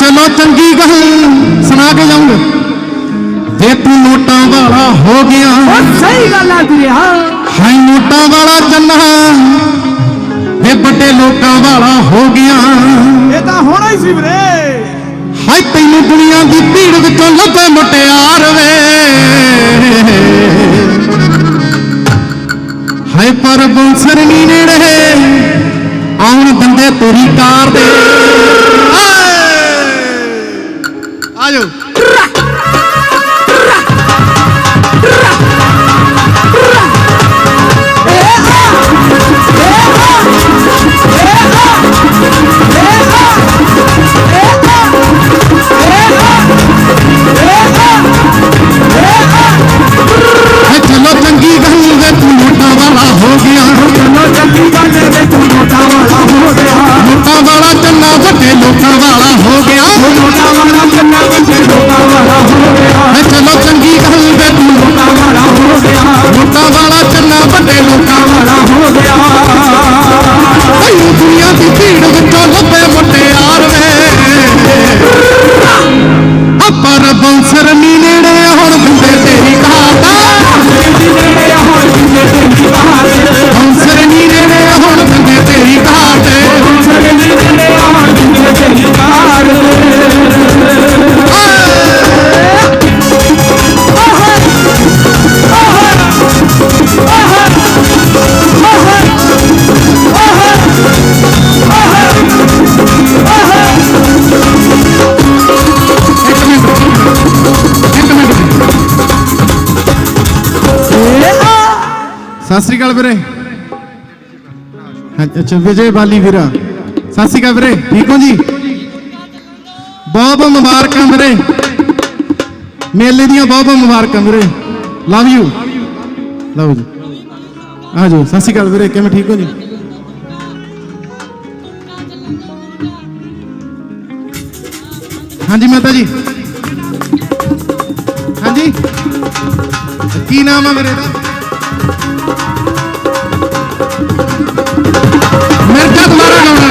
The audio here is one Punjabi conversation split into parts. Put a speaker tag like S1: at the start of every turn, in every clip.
S1: ਚਲੋ ਚੰਗੀ ਗੱਲ ਸੁਣਾ ਕੇ ਜਾਊਂਗਾ। ਜੇ ਤੂੰ ਨੋਟਾਂ ਵਾਲਾ ਹੋ ਗਿਆ
S2: ਉਹ ਸਹੀ ਗੱਲ ਆ ਵੀਰੇ ਹਾਂ।
S1: ਹਾਈ ਨੋਟਾਂ ਵਾਲਾ ਚੰਨਾ ਵੇ ਵੱਡੇ ਲੋਕਾਂ ਵਾਲਾ ਹੋ ਗਿਆ
S2: ਇਹ ਤਾਂ ਹੋਣਾ ਹੀ ਸੀ ਵੀਰੇ।
S1: ਹਾਈ ਤੈਨੂੰ ਦੁਨੀਆ ਦੀ ਭੀੜ ਵਿੱਚੋਂ ਲੱਭੇ ਮੁਟਿਆਰ ਵੇ। ਹਾਏ ਪਰ ਬੌਂਸਰ ਨੀ ਨੇੜੇ ਆਉਣ ਦਿੰਦੇ ਤੇਰੀ ਕਾਰ ਦੇ। ਆਜੋ ਹਾਏ ਸਤਿ ਸ੍ਰੀ ਅਕਾਲ ਵੀਰੇ। ਅੱਛਾ, ਵਿਜੇ ਬਾਲੀ ਵੀਰਾ। ਸਤਿ ਸ੍ਰੀ ਅਕਾਲ ਵੀਰੇ, ਠੀਕ ਹੋ ਜੀ? ਬਹੁਤ ਬਹੁਤ ਮੁਬਾਰਕਾਂ ਵੀਰੇ। ਮੇਲੇ ਦੀਆਂ ਬਹੁਤ ਬਹੁਤ ਮੁਬਾਰਕਾਂ ਵੀਰੇ। ਲਵ ਯੂ ਲਵ ਜੀ ਆ ਜਾਓ, ਸਤਿ ਸ੍ਰੀ ਅਕਾਲ ਵੀਰੇ, ਕਿਵੇਂ ਠੀਕ ਹੋ ਜੀ? ਹਾਂਜੀ ਮਾਤਾ ਜੀ। ਹਾਂਜੀ। ਕੀ ਨਾਮ ਹੈ ਵੀਰੇ ਦਾ?
S2: Merkez Maracanã.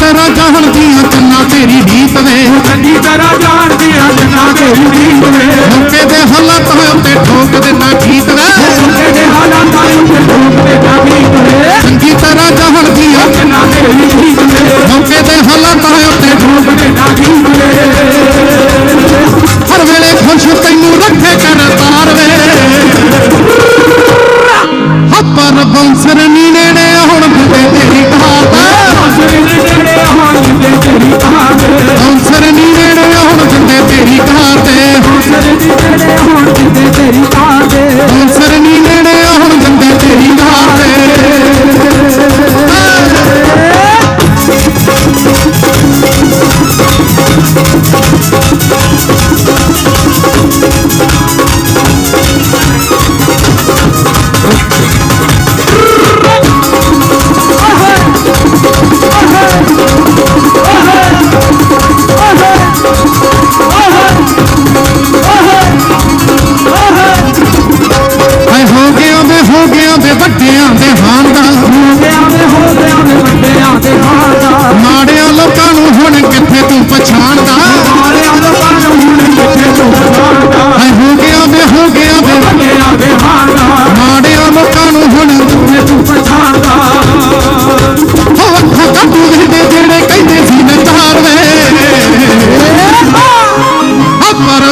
S2: ਤੇਰਾ
S1: ਜਾਣ ਦੀਆਂ ਚੰਨਾ ਤੇਰੀ ਢੀਤ ਵੇ। ਚੰਨੀ ਤੇਰਾ ਜਾਣ ਦੀਆਂ ਚੰਨਾ ਤੇਰੀ ਢੀਤ ਵੇ।
S2: ਮੱਕੇ ਦੇ ਹਾਲਾਤਾਂ ਉੱਤੇ ਠੋਕ ਦਿੰਦਾ ਠੀਕ ਵੇ।
S1: ਮੱਕੇ ਦੇ ਹਾਲਾਤਾਂ ਉੱਤੇ আমার